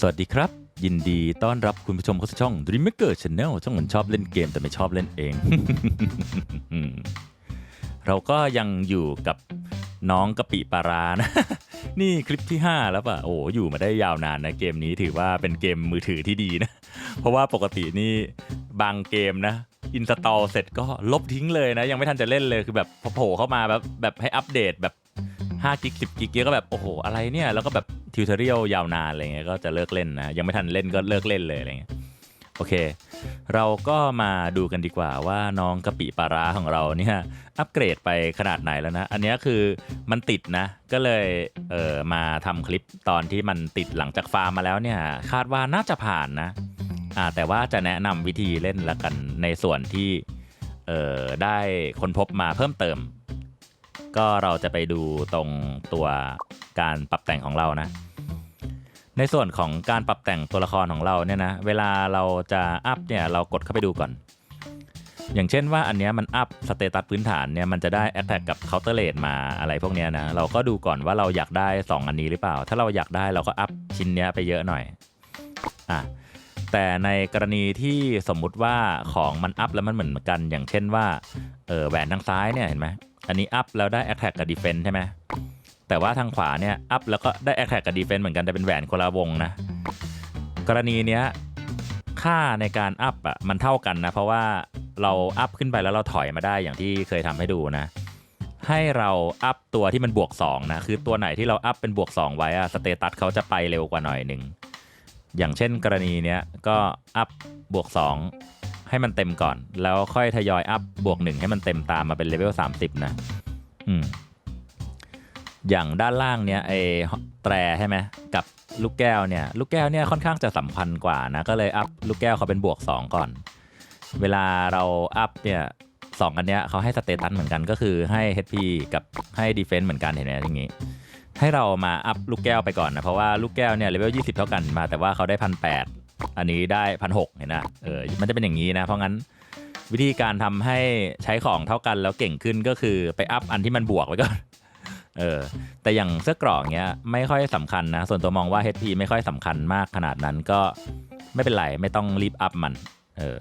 สวัสดีครับ ยินดีต้อนรับคุณผู้ชมเข้าสู่ช่อง Dreammaker Channel ช่องเหมือนชอบเล่นเกมแต่ไม่ชอบเล่นเอง เราก็ยังอยู่กับน้องกะปิปารานะ นี่คลิปที่ 5 แล้วป่ะ โอ้อยู่มาได้ยาวนานนะเกมนี้ถือว่าเป็นเกมมือถือที่ดีนะ เพราะว่าปกตินี่บางเกมนะอินสตอลเสร็จก็ลบทิ้งเลยนะ ยังไม่ทันจะเล่นเลยคือแบบพอโผล่เข้ามาแบบแบบให้อัปเดตแบบ 5กิก10กิกเยอะก็แบบโอ้โหอะไรเนี่ยแล้วก็แบบทิวเทอเรียลยาวนานอะไรเงี้ยก็จะเลิกเล่นนะยังไม่ทันเล่นก็เลิกเล่นเลยอะไรเงี้ยโอเค เราก็มาดูกันดีกว่าว่าน้องกะปิปลาร้าของเราเนี่ยอัปเกรดไปขนาดไหนแล้วนะ อันนี้คือมันติดนะ ก็เลยเออมาทำคลิปตอนที่มันติดหลังจากฟาร์มมาแล้วเนี่ยคาดว่าน่าจะผ่านนะอ่าแต่ว่าจะแนะนำวิธีเล่นละกันในส่วนที่เออได้ค้นพบมาเพิ่มเติม ก็เราจะไปดูตรงตัวการปรับแต่งของเรานะ ในส่วนของการปรับแต่งตัวละครของเราเนี่ยนะ เวลาเราจะอัพเนี่ยเรากดเข้าไปดูก่อน อย่างเช่นว่าอันเนี้ยมันอัพสเตตัสพื้นฐานเนี่ยมันจะได้แอ t แทกกับเคาน์เตอร์เลทมาอะไรพวกเนี้ยนะ เราก็ดูก่อนว่าเราอยากได้ 2 อันนี้หรือเปล่า ถ้าเราอยากได้เราก็อัพชิ้นเนี้ยไปเยอะหน่อย อะแต่ในกรณีที่สมมุติว่าของมันอัพแล้วมันเหมือนกันอย่างเช่นว่าเออแหวนทางซ้ายเนี่ยเห็นไหม อันนี้อัพแล้วได้ Attack กับ Defense ใช่ไหมแต่ว่าทางขวาเนี่ยอัพแล้วก็ได้ Attack กับ Defense เหมือนกันแต่เป็นแหวนคนละวงนะ กรณีเนี้ยค่าในการอัพอะมันเท่ากันนะ เพราะว่าเราอัพขึ้นไปแล้วเราถอยมาได้อย่างที่เคยทำให้ดูนะ ให้เราอัพตัวที่มันบวก2นะคือตัวไหนที่เราอัพเป็นบวก 2 ไว้อะสเตตัสเขาจะไปเร็วกว่าหน่อยหนึ่งอย่างเช่นกรณีเนี้ยก็อัพบวก 2 ให้มันเต็มก่อน แล้วค่อยทยอยอัพบวก1ให้มันเต็มตามมาเป็นเลเวล30 นะ อืม อย่างด้านล่างเนี้ยไอ้แตรใช่ไหมกับลูกแก้วเนี่ย ลูกแก้วเนี่ยค่อนข้างจะสำคัญกว่านะ ก็เลยอัพลูกแก้วเขาเป็นบวก 2 ก่อน เวลาเราอัพเนี่ยสองอันเนี้ยเขาให้สเตตัสเหมือนกันก็คือให้ HP กับให้ Defense เหมือนกันเห็นไหมอย่างงี้ ให้เรามาอัพลูกแก้วไปก่อนนะ เพราะว่าลูกแก้วเนี่ยเลเวล20 เท่ากันมา แต่ว่าเขาได้พันแอันนี้ได้พันหเห็นนะเออมันจะเป็นอย่างนี้นะ เพราะงั้นวิธีการทำให้ใช้ของเท่ากันแล้วเก่งขึ้นก็คือไปอัพอันที่มันบวกไว้ก่อนเออแต่อย่างเสื้อกรอกเงี้ยไม่ค่อยสำคัญนะ ส่วนตัวมองว่า HP ไม่ค่อยสำคัญมากขนาดนั้นก็ไม่เป็นไรไม่ต้องรีบอัพมันเออ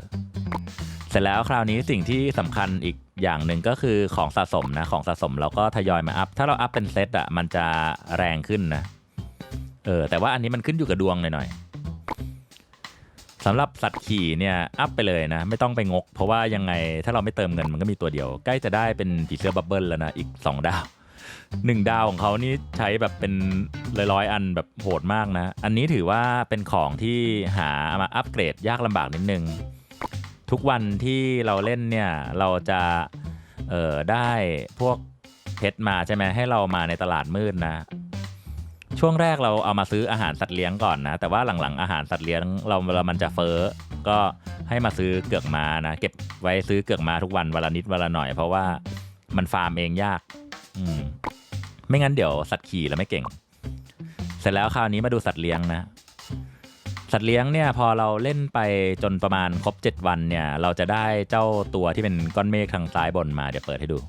เสร็จแล้วคราวนี้สิ่งที่สำคัญอีกอย่างหนึ่งก็คือของสะสมนะของสะสมเราก็ทยอยมาอัพถ้าเราอัพเป็นเซตอะมันจะแรงขึ้นนะเออแต่ว่าอันนี้มันขึ้นอยู่กับดวงหน่อยๆ สำหรับสัตว์ขี่เนี่ยอัพไปเลยนะ ไม่ต้องไปงก เพราะว่ายังไงถ้าเราไม่เติมเงินมันก็มีตัวเดียว ใกล้จะได้เป็นผีเสื้อบับเบิลแล้วนะ อีก 2 ดาวหนึ่งดาวของเขานี่ใช้แบบเป็นร้อยๆอันแบบโหดมากนะ อันนี้ถือว่าเป็นของที่หามาอัปเกรดยากลำบากนิดนึง ทุกวันที่เราเล่นเนี่ยเราจะเออได้พวกเพชรมาใช่ไหมให้เรามาในตลาดมืดนะ ช่วงแรกเราเอามาซื้ออาหารสัตว์เลี้ยงก่อนนะ แต่ว่าหลังๆอาหารสัตว์เลี้ยงเราเรามันจะเฟ้อก็ให้มาซื้อเกือกมานะ เก็บไว้ซื้อเกือกมาทุกวันวันละนิดวันละหน่อย เพราะว่ามันฟาร์มเองยาก อืมไม่งั้นเดี๋ยวสัตว์ขี่เราไม่เก่ง เสร็จแล้วคราวนี้มาดูสัตว์เลี้ยงนะ สัตว์เลี้ยงเนี่ยพอเราเล่นไปจนประมาณครบ 7 วันเนี่ย เราจะได้เจ้าตัวที่เป็นก้อนเมฆทางซ้ายบนมาเดี๋ยวเปิดให้ดู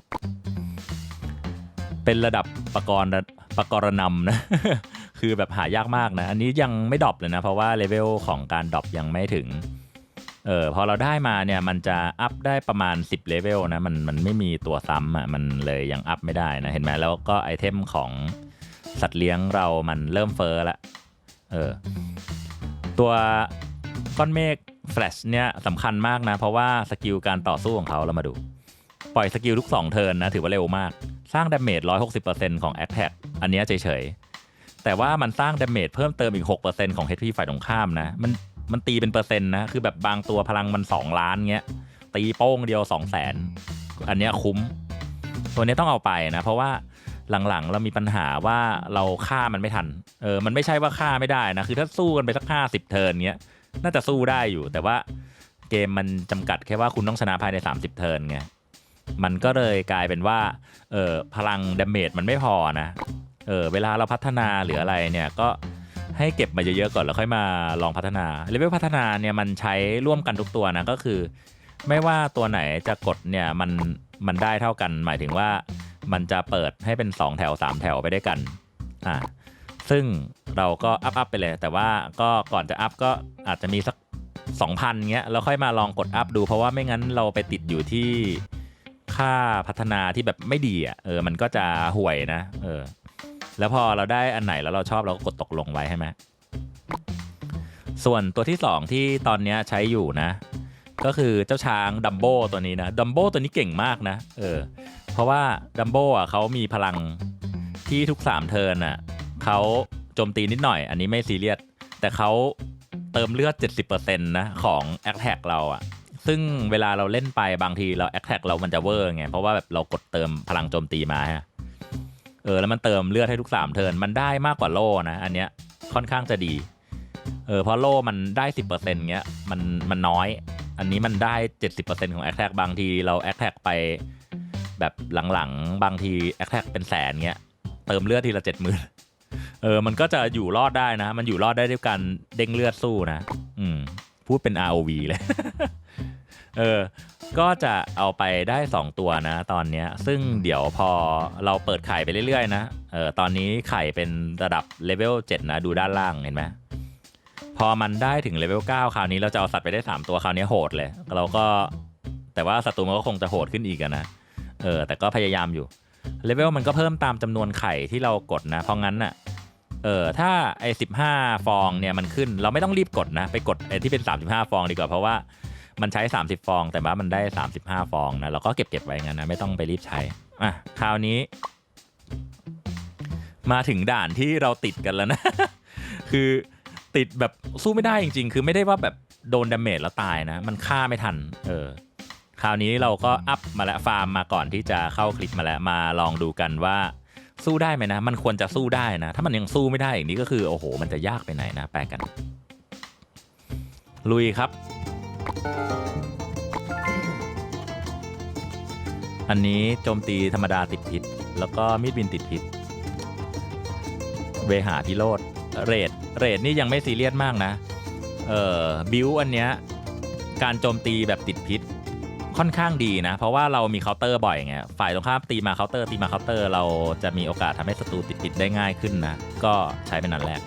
เป็นระดับปรกรณ์ปกรณำนะ คือแบบหายากมากนะ อันนี้ยังไม่ดรอปเลยนะ เพราะว่าเลเวลของการดรอปยังไม่ถึง เออพอเราได้มาเนี่ยมันจะอัพได้ประมาณ 10เลเวลนะ มันมันไม่มีตัวซ้ำอะ มันเลยยังอัพไม่ได้นะ เห็นไหมแล้วก็ไอเทมของสัตว์เลี้ยงเรามันเริ่มเฟอร์ละ เออ ตัวก้อนเมฆแฟลชเนี่ยสำคัญมากนะ เพราะว่าสกิลการต่อสู้ของเขาเรามาดู ปล่อยสกิลทุก 2 เทิร์นนะ ถือว่าเร็วมาก สร้างดาเมจ160%ของ a t t a c อันนี้เฉยๆ แต่ว่ามันสร้างดาเมจเพิ่มเติมอีก 6%ของ HP ฝ่ายตรงข้ามนะ มันมันตีเป็นเปอร์เซ็นต์นะ คือแบบบางตัวพลังมัน 2 ล้านเงี้ย ตีโป้งเดียว 2 0 0 0 0 0อันนี้คุ้ม ตัวนี้ต้องเอาไปนะ เพราะว่าหลังๆ เรามีปัญหาว่าเราฆ่ามันไม่ทัน เออ มันไม่ใช่ว่าฆ่าไม่ได้นะ คือถ้าสู้กันไปสักห้าสิบเทิร์นเงี้ย น่าจะสู้ได้อยู่ แต่ว่าเกมมันจำกัดแค่ว่าคุณต้องชนะภายใน 30 เทิร์นไง มันก็เลยกลายเป็นว่าเออพลังดาเมจมันไม่พอนะเออเวลาเราพัฒนาหรืออะไรเนี่ยก็ให้เก็บมาเยอะๆก่อนแล้วค่อยมาลองพัฒนาเลเวลพัฒนาเนี่ยมันใช้ร่วมกันทุกตัวนะก็คือ ไม่ว่าตัวไหนจะกดเนี่ยมันมันได้เท่ากัน หมายถึงว่ามันจะเปิดให้เป็น 2 แถว 3 แถวไปได้วยกันอ่าซึ่งเราก็อัพอัพไปเลย แต่ว่าก็ก่อนจะอัพก็อาจจะมีสัก 2,000เงี้ยแล้วค่อยมาลองกดอัพดูเพราะว่าไม่งั้นเราไปติดอยู่ที่ ค่าพัฒนาที่แบบไม่ดีอะเออมันก็จะห่วยนะ เออ แล้วพอเราได้อันไหนแล้วเราชอบเราก็กดตกลงไว้ใช่ไหมส่วนตัวที่ 2 ที่ตอนนี้ใช้อยู่นะ ก็คือเจ้าช้างดัมโบตัวนี้นะดัมโบตัวนี้เก่งมากนะ เออ เพราะว่าดัมโบอะเขามีพลังที่ทุก 3 เทิร์นอะเขาโจมตีนิดหน่อย อันนี้ไม่ซีเรียสแต่เขาเติมเลือด 70%นะของแอคแท็กเราอะ ซึ่งเวลาเราเล่นไปบางทีเราแอคแท็กเรามันจะเวอร์ไง เพราะว่าแบบเรากดเติมพลังโจมตีมาฮะเออแล้วมันเติมเลือดให้ทุก3เทิร์นมันได้มากกว่าโล่นะอันเนี้ยค่อนข้างจะดีเออเพราะโล่มันได้10%เงี้ยมันมันน้อย อันนี้มันได้70%ของแอคแท็กบางทีเราแอคแท็กไปแบบหลังๆ บางทีแอคแท็กเป็นแสนเงี้ยเติมเลือดทีละเจ็ดหมื่นเออ มันก็จะอยู่รอดได้นะ มันอยู่รอดได้ด้วยการเด้งเลือดสู้นะ อืม พูดเป็น ROV เลย เออ ก็จะเอาไปได้ 2 ตัวนะ ตอนนี้ซึ่งเดี๋ยวพอเราเปิดไข่ไปเรื่อยๆนะ เออ ตอนนี้ไข่เป็นระดับเลเวล7นะ ดูด้านล่างเห็นไหมพอมันได้ถึงเลเวล9คราวนี้เราจะเอาสัตว์ไปได้ 3 ตัวคราวนี้โหดเลย เราก็แต่ว่าศัตรูมันก็คงจะโหดขึ้นอีกนะ เออ แต่ก็พยายามอยู่ เลเวลมันก็เพิ่มตามจำนวนไข่ที่เรากดนะ เพราะงั้นน่ะ เออ ถ้าไอ้สิฟองเนี่ยมันขึ้น เราไม่ต้องรีบกดนะ ไปกดไอ้ที่เป็น 35 ฟองดีกว่า เพราะว่า มันใช้ 30 ฟอง แต่ว่ามันได้ 35 ฟองนะเราก็เก็บเก็บไว้งั้นนะไม่ต้องไปรีบใช้อะคราวนี้ มาถึงด่านที่เราติดกันแล้วนะ คือติดแบบสู้ไม่ได้จริง ๆ คือไม่ได้ว่าแบบโดนดาเมจแล้วตายนะ มันฆ่าไม่ทัน เออ คราวนี้เราก็อัพมาแล้วฟาร์มมาก่อนที่จะเข้าคลิปมาแล้วมาลองดูกันว่าสู้ได้ไหมนะ มันควรจะสู้ได้นะ ถ้ามันยังสู้ไม่ได้อย่างนี้ก็คือโอ้โห มันจะยากไปไหนนะ แปลกัน ลุยครับ อันนี้โจมตีธรรมดาติดพิษ แล้วก็มีดบินติดพิษ เวหาพิโรธเรดเรดนี่ยังไม่ซีเรียสมากนะ เอ่อ บิวอันเนี้ย การโจมตีแบบติดพิษค่อนข้างดีนะ เพราะว่าเรามีเคาน์เตอร์บ่อยไงฝ่ายตรงข้ามตีมาเคาน์เตอร์ตีมาเคาน์เตอร์เราจะมีโอกาสทำให้ศัตรูติดพิษได้ง่ายขึ้นนะ ก็ใช้เป็นนันแรก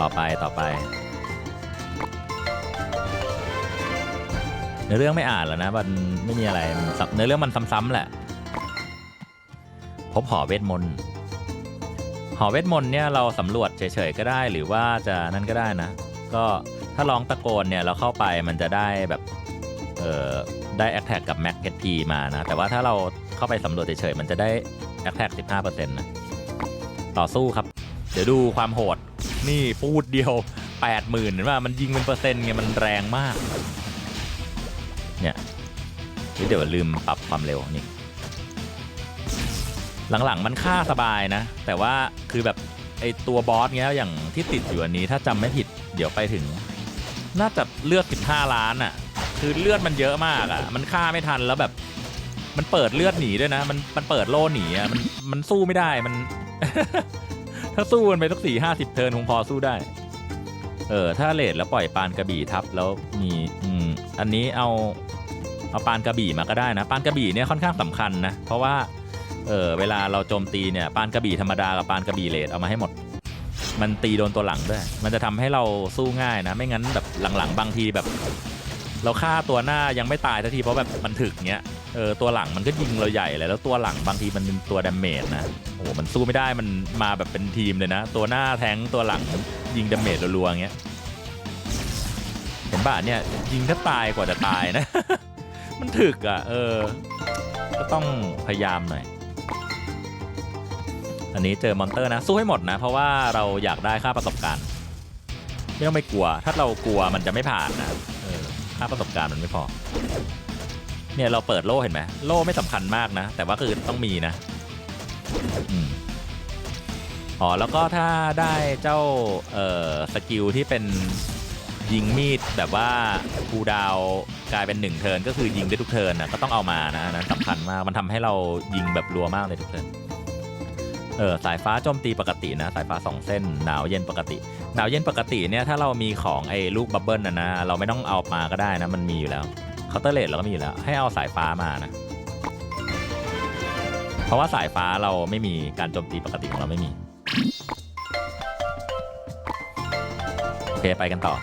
ต่อไปต่อไปเนื้อเรื่องไม่อ่านแล้วนะมันไม่มีอะไรมันซ้ำเนื้อเรื่องมันซ้ำๆแหละ พบหอเวทมนต์หอเวทมนต์เนี่ยเราสำรวจเฉยๆก็ได้ หรือว่าจะนั่นก็ได้นะ ก็ถ้าลองตะโกนเนี่ยเราเข้าไปมันจะได้แบบเอ่อได้แอคแท็กกับแม็กเพชพีมานะ แต่ว่าถ้าเราเข้าไปสำรวจเฉยๆมันจะได้แอคแท็ก15%นะต่อสู้ครับ เดี๋ยวดูความโหด นี่พูดเดียว 80,000เห็นว่ามันยิงเป็นเปอร์เซ็นต์ไงมันแรงมาก เนี่ยเดี๋ยวลืมปรับความเร็วนี่หลังๆมันฆ่าสบายนะ แต่ว่าคือแบบไอตัวบอสเงี้ยอย่างที่ติดอยู่อันนี้ถ้าจำไม่ผิดเดี๋ยวไปถึง น่าจะเลือด 15 ล้านอะ่ะ คือเลือดมันเยอะมากอะ่ะ มันฆ่าไม่ทันแล้วแบบ มันเปิดเลือดหนีด้วยนะ มันมันเปิดโล่หนีอะ่ะมันมันสู้ไม่ได้มัน ถ้าสู้กันไปสักสี่ห้าสิบเทิร์นคงพอสู้ได้ เออ ถ้าเลดแล้วปล่อยปานกระบี่ทับแล้วมีอืมอันนี้เอาเอาปานกระบี่มาก็ได้นะ ปานกระบี่เนี่ยค่อนข้างสำคัญนะ เพราะว่า เออเวลาเราโจมตีเนี่ยปานกระบี่ธรรมดากับปานกระบี่เลดเอามาให้หมด มันตีโดนตัวหลังด้วย มันจะทำให้เราสู้ง่ายนะ ไม่งั้นแบบหลังๆ บางทีแบบ เราฆ่าตัวหน้ายังไม่ตายทันทีเพราะแบบมันถึกเงี้ยเออตัวหลังมันก็ยิงเราใหญ่เลยแล้วตัวหลังบางทีมันเป็นตัวดาเมจนะโอ้โหมันสู้ไม่ได้มันมาแบบเป็นทีมเลยนะ ตัวหน้าแทงตัวหลังยิงดาเมจรัวๆเงี้ยเห็นป่ะเนี่ยยิงถ้าตายกว่าจะตายนะ มันถึกอะเออ ก็ต้องพยายามหน่อยอันนี้เจอมอนเตอร์นะสู้ให้หมดนะ เพราะว่าเราอยากได้ค่าประสบการณ์ ไม่ต้องไม่กลัว ถ้าเรากลัวมันจะไม่ผ่านนะ ค่าประสบการณ์มันไม่พอ เนี่ยเราเปิดโล่เห็นไหมโล่ไม่สำคัญมากนะ แต่ว่าคือต้องมีนะอ๋อแล้วก็ถ้าได้เจ้าเอ่อสกิลที่เป็นยิงมีดแบบว่าคูดาวกลายเป็นหนึ่งเทิร์นก็คือยิงได้ทุกเทิร์นนะก็ต้องเอามานะนนั้นสำคัญมากมันทำให้เรายิงแบบรัวมากเลยทุกเทิร์น เออสายฟ้าโจมตีปกตินะสายฟ้า2เส้นหนาวเย็นปกติ หนาวเย็นปกติเนี่ยถ้าเรามีของไอ้ลูกบับเบิลนะนะเราไม่ต้องเอามาก็ได้นะมันมีอยู่แล้วเคาน์เตอร์เลดเราก็มีอยู่แล้วให้เอาสายฟ้ามานะ เพราะว่าสายฟ้าเราไม่มีการโจมตีปกติของเราไม่มีโอเคไปกันต่อ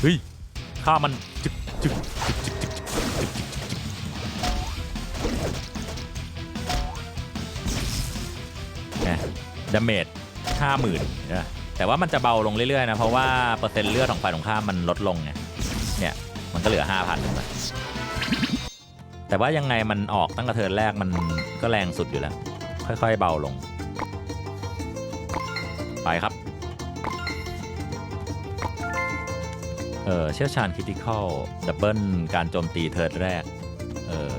เฮ้ยข้ามันจึกจึก ดาเมจห้าหมื่นนะแต่ว่ามันจะเบาลงเรื่อยๆนะ เพราะว่าเปอร์เซ็นต์เลือดของฝ่ายตรงข้ามมันลดลงไงเนี่ยมันก็เหลือห้าพันแต่ว่ายังไงมันออกตั้งแต่เทิร์นแรกมันก็แรงสุดอยู่แล้ว ค่อยๆเบาลง ไปครับ เออเชี่ยวชาญคริติคอลดับเบิลการโจมตีเทิร์นแรก เออ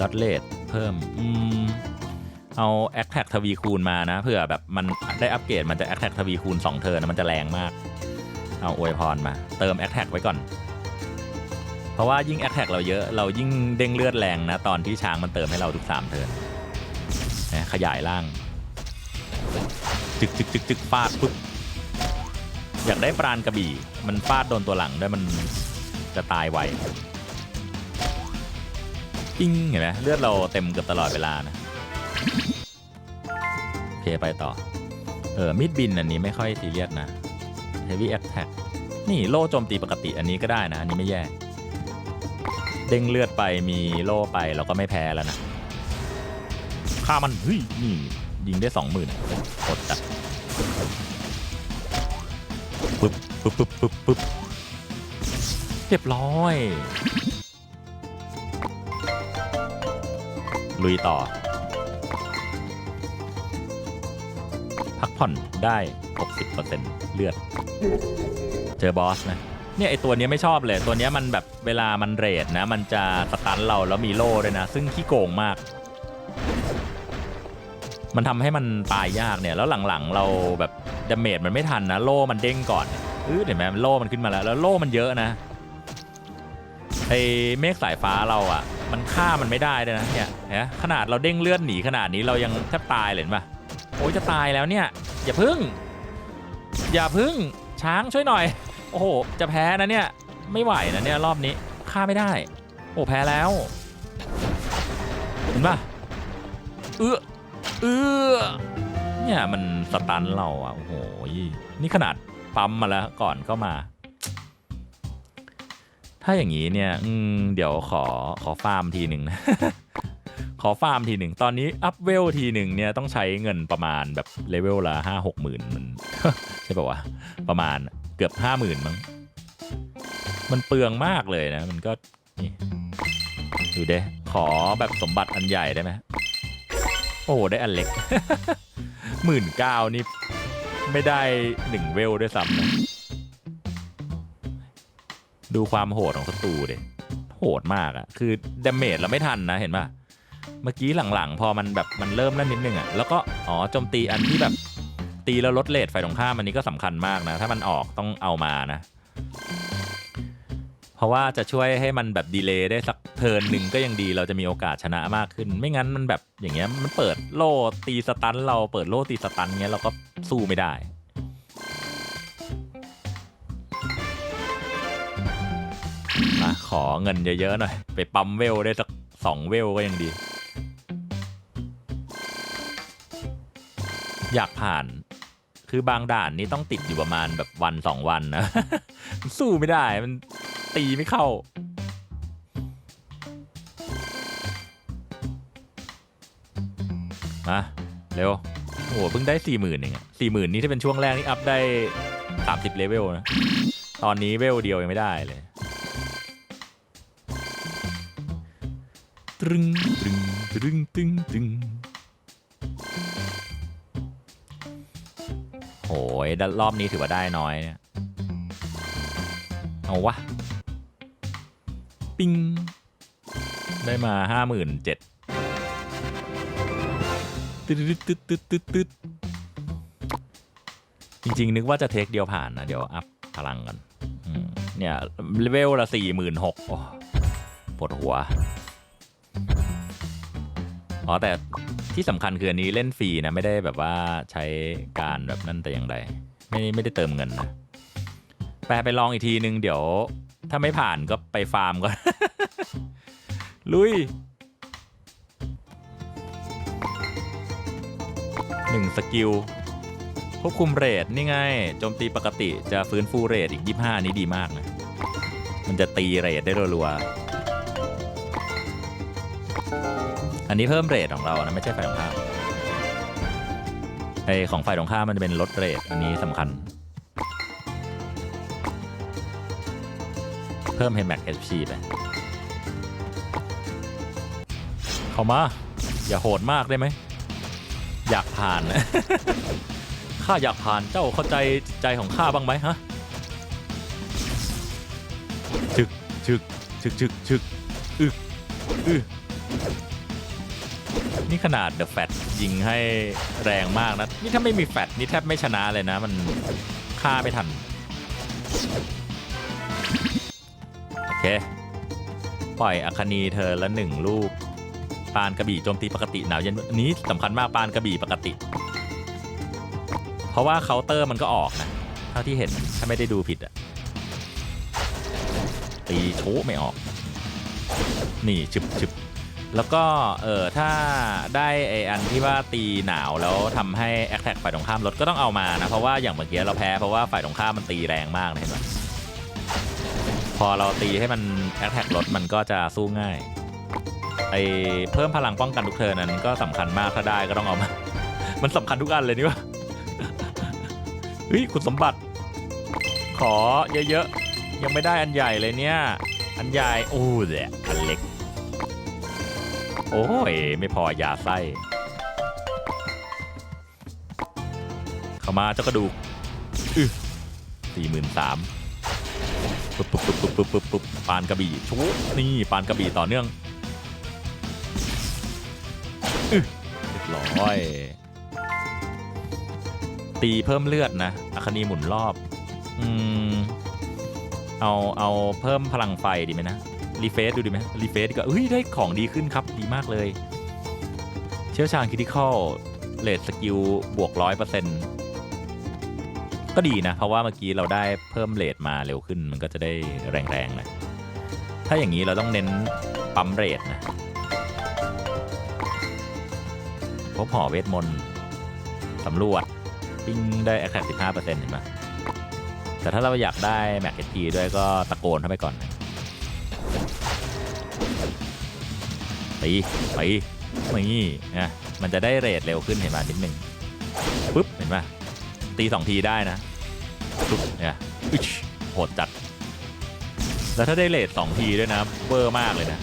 ดอทเลดเพิ่ม อืม เอาแอคแท็กทวีคูณมานะเผื่อแบบมันได้อัปเกรดมันจะแอคแท็กทวีคูณ2เทิร์นะมันจะแรงมาก เอาอวยพรมา เติมแอคแท็กไว้ก่อน เพราะว่ายิ่งแอคแท็กเราเยอะเรายิ่งเด้งเลือดแรงนะ ตอนที่ช้างมันเติมให้เราทุก3เทิร์นนะขยายร่าง จึกจึกจึกจึกฟาดปุ๊บอยากได้ปราณกระบี่ มันฟาดโดนตัวหลังด้วยมันจะตายไวปิ้งเห็นไหมเลือดเราเต็มเกือบตลอดเวลานะ ไปต่อ เออมิดบินอันนี้ไม่ค่อยซีเรียสนะ Heavy Attack นี่โล่โจมตีปกติอันนี้ก็ได้นะ อันนี้ไม่แย่ เด้งเลือดไปมีโล่ไปเราก็ไม่แพ้แล้วนะฆ่ามันเฮ้ยนี่ยิงได้สองหมื่นกดจัดปึ๊บปึ๊บปึ๊บปึ๊บปึ๊บเรียบร้อย ลุยต่อ ผ่อนได้ 60%เลือด เจอบอสนะ เนี่ยไอตัวเนี้ยไม่ชอบเลย ตัวเนี้ยมันแบบเวลามันเรทนะ มันจะสตันเราแล้วมีโล่ด้วยนะ ซึ่งขี้โกงมาก มันทำให้มันตายยากเนี่ย แล้วหลังๆ เราแบบดาเมจมันไม่ทันนะ โล่มันเด้งก่อนเออเห็นไหมโล่มันขึ้นมาแล้ว แล้วโล่มันเยอะนะไอเมฆสายฟ้าเราอะ่ะ มันฆ่ามันไม่ได้ด้วยนะเนี่ยขนาดเราเด้งเลือดหนีขนาดนี้เรายังแทบตายเลยเห็นะ โอ้ยจะตายแล้วเนี่ย อย่าพึ่ง อย่าพึ่งช้างช่วยหน่อย โอ้โห จะแพ้นะเนี่ย ไม่ไหวนะเนี่ยรอบนี้ฆ่าไม่ได้ โอ้แพ้แล้ว เห็นปะเออเออเนี่ยมันสตันเราอะโอ้โหนี่ขนาดปั๊มมาแล้วก่อนเข้ามา ถ้าอย่างนี้เนี่ยเดี๋ยวขอขอฟาร์มทีหนึ่งนะ ขอฟาร์มทีหนึ่ง ตอนนี้อัพเวลทีหนึ่งเนี่ยต้องใช้เงินประมาณแบบเลเวลละห้าหกหมื่นมันใช่ป่าวะ ประมาณเกือบห้าหมื่นมั้ง มันเปลืองมากเลยนะ มันก็นี่ดูเด้ขอแบบสมบัติอันใหญ่ได้ไหมโอ้ได้อันเล็กหมื่นเก้านี่ไม่ได้หนึ่งเวลด้วยซ้ำนะดูความโหดของศัตรูเด้โหดมากอะคือดาเมจเราไม่ทันนะเห็นปะ เมื่อกี้หลังๆ พอมันแบบมันเริ่มนั่นนิดนึงอะแล้วก็อ๋อโจมตีอันที่แบบตีแล้วลดเลทไฟตรงข้ามอันนี้ก็สำคัญมากนะ ถ้ามันออกต้องเอามานะ เพราะว่าจะช่วยให้มันแบบดีเลย์ได้สักเทิร์นหนึ่งก็ยังดีเราจะมีโอกาสชนะมากขึ้น ไม่งั้นมันแบบอย่างเงี้ยมันเปิดโล่ตีสตัน เราเปิดโล่ตีสตันเงี้ยเราก็สู้ไม่ได้มาขอเงินเยอะๆหน่อย ไปปั๊มเวลได้สักสองเวลก็ยังดี อยากผ่าน คือบางด่านนี้ต้องติดอยู่ประมาณแบบวันสองวันนะ สู้ไม่ได้มันตีไม่เข้า มาเร็วโอ้โหเพิ่งได้สี่หมื่นเองอะสี่หมื่นนี่ถ้าเป็นช่วงแรกนี่อัพได้สามสิบเลเวลนะ ตอนนี้เวลเดียวยังไม่ได้เลย ตรึงตรึงตรึงตึงตึง โหยด้านรอบนี้ถือว่าได้น้อยเนี่ย เอาวะ ปิง ได้มาห้าหมื่นเจ็ดตึ๊ดตึ๊ดตึ๊ดตึ๊ดตึ๊ดจริง ๆ นึกว่าจะเทคเดียวผ่านนะ เดี๋ยวอัพพลังกันอืมเนี่ยเลเวลละสี่หมื่นหกปวดหัว อ๋อแต่ ที่สำคัญคืออันนี้เล่นฟรีนะไม่ได้แบบว่าใช้การแบบนั่นแต่อย่างใดไม่ไม่ได้เติมเงินนะแปลไปลองอีกทีนึงเดี๋ยว ถ้าไม่ผ่านก็ไปฟาร์มก่อน ลุยหนึ่งสกิลควบคุมเรทนี่ไงโจมตีปกติจะฟื้นฟูเรทอีก 25 นี้ดีมากนะมันจะตีเรทได้รัวๆ อันนี้เพิ่มเรทของเรานะไม่ใช่ฝ่ายตรงข้ามไอของฝ่ายตรงข้ามมันจะเป็นลดเรทอันนี้สำคัญ เพิ่มให้แม็ก HP ไป เข้ามา อย่าโหดมากได้ไหม อยากผ่านข้าอยากผ่านเจ้าเข้าใจใจของข้าบ้างไหมฮะชึกชึกชึกชึกชึกอึอึ นี่ขนาดเดอะแฟตยิงให้แรงมากนะ นี่ถ้าไม่มีแฟตนี่แทบไม่ชนะเลยนะ มันฆ่าไม่ทัน โอเค ปล่อยอัคนีเธอละหนึ่งลูก ปานกระบี่โจมตีปกติหนาวเย็นอันนี้สำคัญมากปานกระบี่ปกติ เพราะว่าเคาน์เตอร์มันก็ออกนะ เท่าที่เห็นถ้าไม่ได้ดูผิดอะตีโชว์ไม่ออก นี่ชึบชึบ แล้วก็เออถ้าได้ไออันที่ว่าตีหนาวแล้วทำให้แอคแท็กฝ่ายตรงข้ามลดก็ต้องเอามานะ เพราะว่าอย่างเมื่อกี้เราแพ้เพราะว่าฝ่ายตรงข้ามมันตีแรงมากนะเห็นไหมพอเราตีให้มันแอคแท็กลดมันก็จะสู้ง่ายไอเพิ่มพลังป้องกันทุกเทิร์นั้นก็สำคัญมากถ้าได้ก็ต้องเอามา มันสำคัญทุกอันเลยนี่วะเฮ้ยคุณสมบัติ ขอเยอะๆยังไม่ได้อันใหญ่เลยเนี่ย อันใหญ่โอ้เดะอันเล็ก โอ้ย ไม่พอยาไส้เข้ามาเจ้ากระดูกอือสี่หมื่นสามปุ๊บปุ๊บปุ๊บปุ๊บปุ๊บปุ๊บปุ๊บปานกระบี่ชูนี่ปานกระบี่ต่อเนื่องอือเรียบร้อย ตีเพิ่มเลือดนะอัคนีหมุนรอบ อืม เอา เอาเพิ่มพลังไฟดีไหมนะ รีเฟซดูดีไหมรีเฟซก็เฮ้ยได้ของดีขึ้นครับดีมากเลย เชี่ยวชาญคริติคอลเลดสกิลบวกร้อยเปอร์เซ็นต์ก็ดีนะ เพราะว่าเมื่อกี้เราได้เพิ่มเลทมาเร็วขึ้นมันก็จะได้แรงๆนะถ้าอย่างนี้เราต้องเน้นปั๊มเรทนะพบห่อเวทมนต์สำรวจปิ้งได้แอคแท็ก15%เห็นไหมแต่ถ้าเราอยากได้แม็กเอทีด้วยก็ตะโกนเข้าไปก่อนนะ ตีไปนี่นะมันจะได้เรทเร็วขึ้นเห็นไหมนิดหนึ่งปุ๊บเห็นไหมตีสองทีได้นะปุ๊บเนี่ยอึชโหดจัด แล้วถ้าได้เรทสองทีด้วยนะเบอร์มากเลยนะ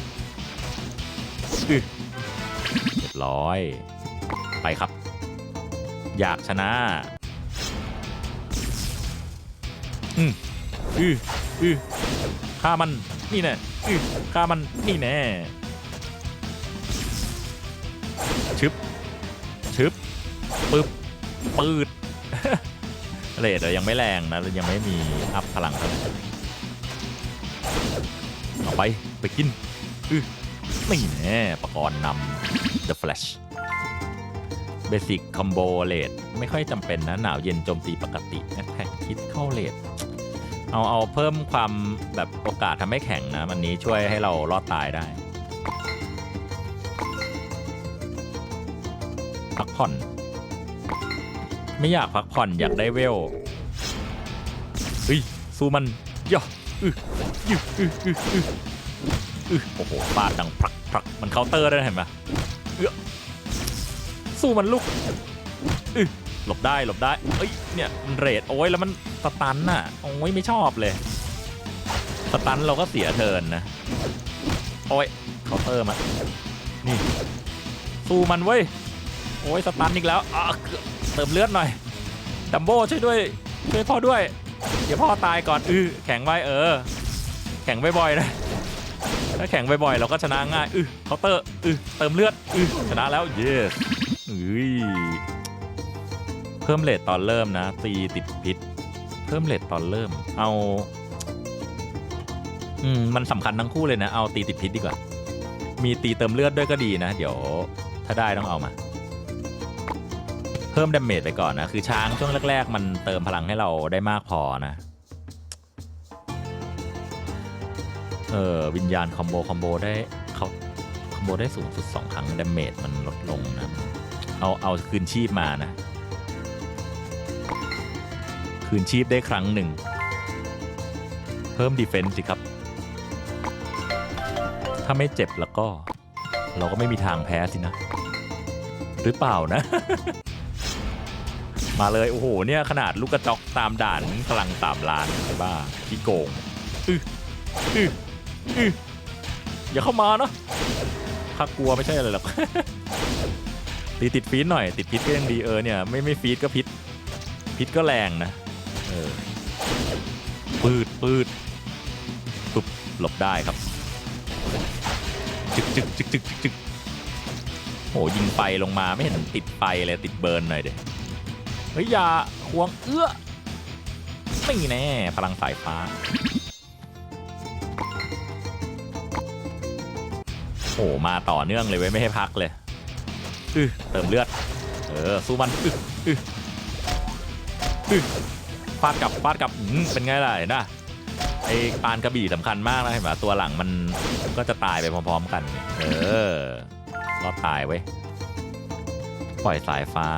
อึเรียบร้อย ไปครับ อยากชนะ อืมอืออือฆ่ามันนี่แน่อือฆ่ามันนี่แน่ ปึ๊บปืดเรทเรายังไม่แรงนะยังไม่มีอัพพลังเท่าไหร่เอาไปไปกินอือนี่แน่ประกรณ์นำ The Flash เบสิกคอมโบเลดไม่ค่อยจำเป็นนะ หนาวเย็นโจมตีปกติแอแท็กคิดเข้าเลดเอา เอาเพิ่มความแบบโอกาสทำให้แข็งนะวันนี้ช่วยให้เรารอดตายได้ พักผ่อน ไม่อยากพักผ่อนอยากได้เวลเฮ้ยสู้มันย่ออือยึอืออืออืออือโอ้โหฟาดดังพรักพรักมันเคาน์เตอร์ได้เห็นไหมเออสู้มันลูกอึหลบได้หลบได้เอ้ยเนี่ยมันเรดโอ้ยแล้วมันสตันน่ะโอ้ยไม่ชอบเลยสตันเราก็เสียเทินนะโอ้ยเคาน์เตอร์มานี่สู้มันเว้ยโอ้ยสตันอีกแล้วอะ เติมเลือดหน่อยดัมโบ้ช่วยด้วยช่วยพ่อด้วย เดี๋ยวพ่อตายก่อนอือแข็งไว้เออ แข็งบ่อยๆนะถ้าแข่งบ่อยๆเราก็ชนะง่ายอือเคาน์เตอร์อือเติมเลือดอือชนะแล้วเยสอุ้ยเพิ่มเลทตอนเริ่มนะ ตีติดพิษ เพิ่มเลทตอนเริ่ม เอาอืมมันสำคัญทั้งคู่เลยนะ เอาตีติดพิษดีกว่า มีตีเติมเลือดด้วยก็ดีนะ เดี๋ยว ถ้าได้ต้องเอามา เพิ่มดาเมจไปก่อนนะ คือช้างช่วงแรก ๆ มันเติมพลังให้เราได้มากพอนะ เออวิญญาณคอมโบคอมโบได้เขาคอมโบได้สูงสุด 2 ครั้งดาเมจมันลดลงนะ เอาเอาคืนชีพมานะ คืนชีพได้ครั้งหนึ่ง เพิ่มดีเฟนส์สิครับ ถ้าไม่เจ็บแล้วก็ เราก็ไม่มีทางแพ้สินะ หรือเปล่านะ มาเลย โอ้โห เนี่ย ขนาดลูกกระจอกตามด่านพลังสามล้านไอ้บ้าพี่โกงอื้ออื้ออื้ออย่าเข้ามาเนาะข้ากลัวไม่ใช่อะไรหรอกตีติดฟีดหน่อย ติดพิษก็ยังดีเออเนี่ยไม่ไม่ฟีดก็พิษพิษก็แรงนะเออปืดปืดปุ๊บหลบได้ครับจึกจึกจึกจึกจึกจึกโหยิงไฟลงมาไม่เห็นติดไฟเลยติดเบิร์นหน่อยเด็ เฮ้ยอย่าควงเอื้อไม่แน่ พลังสายฟ้า โอ้มาต่อเนื่องเลยเว้ย ไม่ให้พักเลยอือเติมเลือด เออ สู้มันอืออืออือฟาดกลับฟาดกลับเป็นไงล่ะเห็นป่ะไอ้ปานกระบี่สำคัญมากนะเห็นป่ะตัวหลังมันก็จะตายไปพร้อมๆกัน เออรอดตายเว้ย ปล่อยสายฟ้า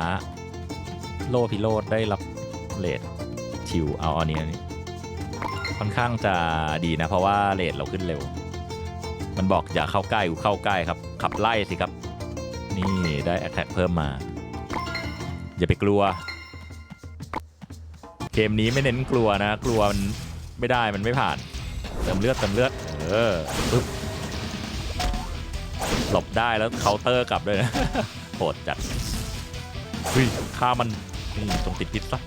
โลพิโรดได้รับเลดชิวเอาอันนี้นี้ค่อนข้างจะดีนะ เพราะว่าเลดเราขึ้นเร็ว มันบอกอย่าเข้าใกล้กูเข้าใกล้ครับ ขับไล่สิครับ นี่ได้แอ t แทกเพิ่มมา อย่าไปกลัว เกมนี้ไม่เน้นกลัวนะ กลัวมันไม่ได้มันไม่ผ่าน เติมเลือดเติมเลือด เออปึ๊บหลบได้แล้วเคาน์เตอร์กลับด้วยนะโหดจัดเฮ้ยฆ่ามัน ตรงติดพิษซะ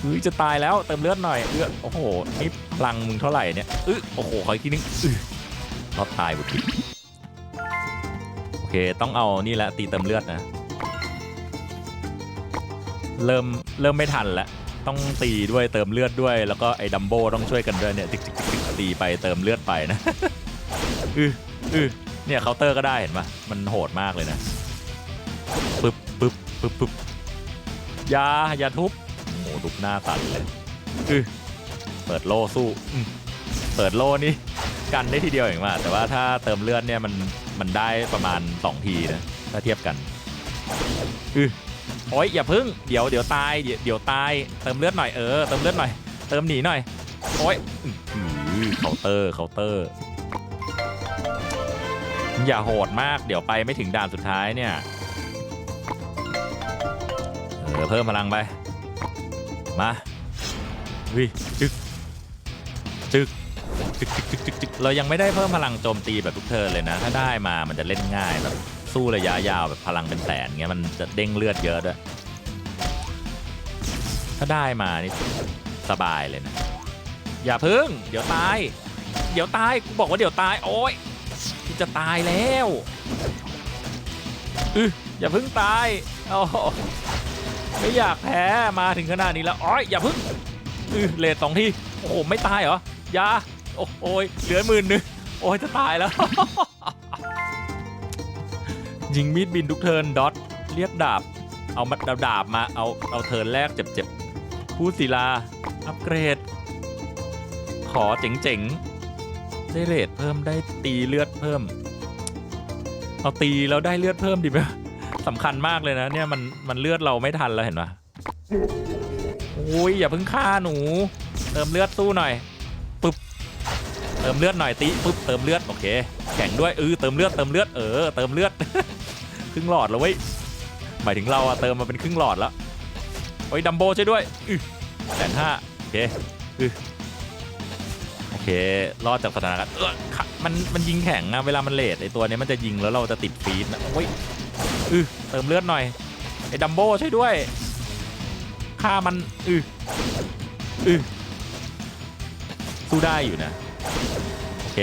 เฮ้ยจะตายแล้วเติมเลือดหน่อยเอื้อโอ้โหนี่พลังมึงเท่าไหร่เนี่ยเออโอ้โหขออีกทีนึงอื้อรอดตายบุตรโอเคต้องเอานี่แหละตีเติมเลือดนะเริ่มเริ่มไม่ทันแล้วต้องตีด้วยเติมเลือดด้วย แล้วก็ไอ้ดัมโบต้องช่วยกันด้วยเนี่ยติ๊กติ๊กติ๊กติ๊กตีไปเติมเลือดไปนะอืออือเนี่ยเคาน์เตอร์ก็ได้เห็นปะมันโหดมากเลยนะปึ๊บปึ๊บปึ๊บปึ๊บ อย่าอย่าทุบโอ้โหทุบหน้าสั่นเลยอือเปิดโลสู้เปิดโล่นี่กันได้ทีเดียวเองว่าแต่ว่าถ้าเติมเลือดเนี่ยมันมันได้ประมาณ 2 ทีนะถ้าเทียบกันอือโอ้ยอย่าพึ่งเดี๋ยวเดี๋ยวตายเดี๋ยวตายเติมเลือดหน่อยเออเติมเลือดหน่อย เติมหนีหน่อยโอ้ยเคาน์เตอร์เคาน์เตอร์ อย่าโหดมากเดี๋ยวไปไม่ถึงด่านสุดท้ายเนี่ย เออเพิ่มพลังไป มาวิจึกจึกจึกจึกจึกจึกจึกเรายังไม่ได้เพิ่มพลังโจมตีแบบทุกเทิร์นเลยนะ ถ้าได้มามันจะเล่นง่ายแบบสู้ระยะยาวแบบพลังเป็นแสนเงี้ยมันจะเด้งเลือดเยอะด้วย ถ้าได้มานี่สบายเลยนะ อย่าพึ่ง เดี๋ยวตาย เดี๋ยวตายกูบอกว่าเดี๋ยวตายโอ้ยจะตายแล้วอืออย่าพึ่งตายโอ้ ไม่อยากแพ้มาถึงขนาดนี้แล้วอ้อยอย่าพึ่งอือเลทสองทีโอ้โหไม่ตายเหรอยาโอ้โยเหลือหมื่นหนึงโอ้ยจะตายแล้ว ยิงมีดบินทุกเทินดอทเรียกดาบ เอามาดาดาบมาเอาเอาเทินแรกเจ็บๆผู้ศิลาอัปเกรด ขอเจ๋งๆได้เรทเพิ่มได้ตีเลือดเพิ่ม เอาตีแล้วได้เลือดเพิ่มดีไหม สำคัญมากเลยนะ เนี่ยมันมันเลือดเราไม่ทันแล้วเห็นปะโอ้ยอย่าเพิ่งฆ่าหนู เติมเลือดสู้หน่อยปึ๊บเติมเลือดหน่อยตีปึ๊บเติมเลือดโอเคแข่งด้วยเออเติมเลือดเติมเลือดเออเติมเลือด ครึ่งหลอดแล้วเว้ยหมายถึงเราอะเติมมาเป็นครึ่งหลอดแล้วโอ้ยดัมโบช่วยด้วยอือแสนห้าโอเคอือโอเครอดจากสถานการณ์เออมันมันยิงแข็งอะเวลามันเลทไอตัวเนี้ยมันจะยิงแล้วเราจะติดฟีดนะโอ้ย อือเติมเลือดหน่อย ไอ้ดัมโบช่วยด้วยฆ่ามันอืออือสู้ได้อยู่นะ โอเค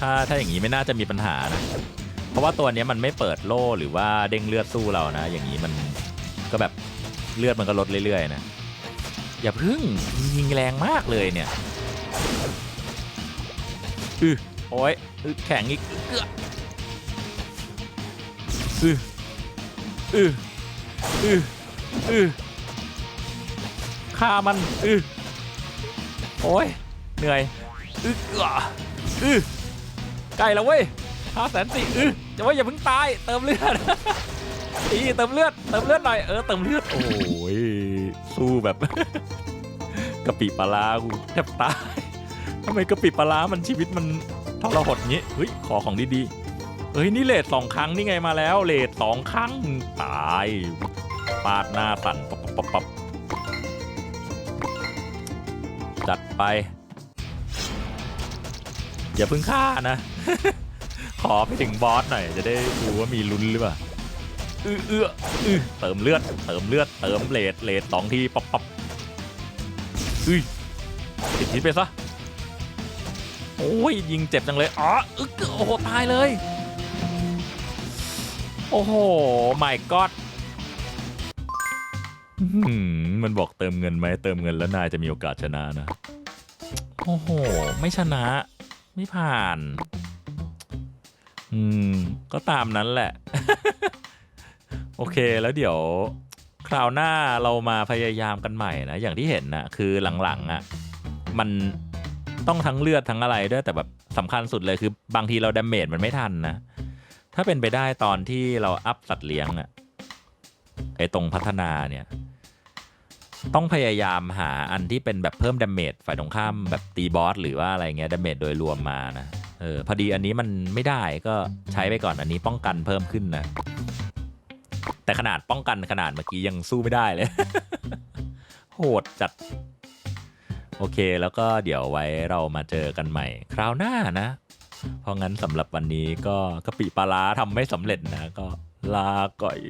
ถ้าถ้าอย่างนี้ไม่น่าจะมีปัญหานะ เพราะว่าตัวนี้มันไม่เปิดโล่หรือว่าเด้งเลือดสู้เรานะ อย่างนี้มันก็แบบเลือดมันก็ลดเรื่อยๆนะ อย่าพึ่งยิงแรงมากเลยเนี่ยอือโอ้ยอึแข็งอีกเกือ อืออืออืออือฆ่ามันอือโอ้ยเหนื่อยอึกอะอือใกล้แล้วเว้ยห้าแสนสี่อือจะว่าอย่าเพิ่งตายเติมเลือดอีเติมเลือดเติมเลือดหน่อยเออเติมเลือดโอ้ยสู้แบบกะปิปลากูแทบตายทำไมกะปิปลาร้ามันชีวิตมันทรหดงี้เฮ้ยขอของดีๆ เฮ้ยนี่เลทสองครั้งนี่ไงมาแล้วเลทสองครั้งตายปาดหน้าสั่นปับปับปับจัดไป อย่าเพิ่งฆ่านะ ขอไปถึงบอสหน่อย จะได้ดูว่ามีลุ้นหรือเปล่าเอื้อเอื้ออื้อเติมเลือด เติมเลือด เติมเลดเลดสองทีปับปับอุ้ยติดทิศไปซะโอ้ยยิงเจ็บจังเลยอ๋ออึกโอ้โหตายเลย โอ้โหไม่กอดมันบอกเติมเงินไหมเติมเงินแล้วนายจะมีโอกาสชนะนะ โอ้โห ไม่ชนะ ไม่ผ่าน อืม ก็ตามนั้นแหละ โอเคแล้วเดี๋ยว คราวหน้าเรามาพยายามกันใหม่นะ อย่างที่เห็นนะคือหลังๆอะ่ะ มันต้องทั้งเลือดทั้งอะไรด้วยแต่แบบสำคัญสุดเลยคือบางทีเราดาเมจมันไม่ทันนะ ถ้าเป็นไปได้ตอนที่เราอัพสัตว์เลี้ยงอะไอตรงพัฒนาเนี่ย ต้องพยายามหาอันที่เป็นแบบเพิ่มดาเมจฝ่ายตรงข้ามแบบตีบอสหรือว่าอะไรเงี้ยดาเมจโดยรวมมานะเออพอดีอันนี้มันไม่ได้ก็ใช้ไปก่อนอันนี้ป้องกันเพิ่มขึ้นนะแต่ขนาดป้องกันขนาดเมื่อกี้ยังสู้ไม่ได้เลย โหดจัด โอเคแล้วก็เดี๋ยวไว้เรามาเจอกันใหม่ คราวหน้านะ เพราะงั้นสำหรับวันนี้ก็กะปิปลาร้าทำไม่สำเร็จนะก็ลาก่อย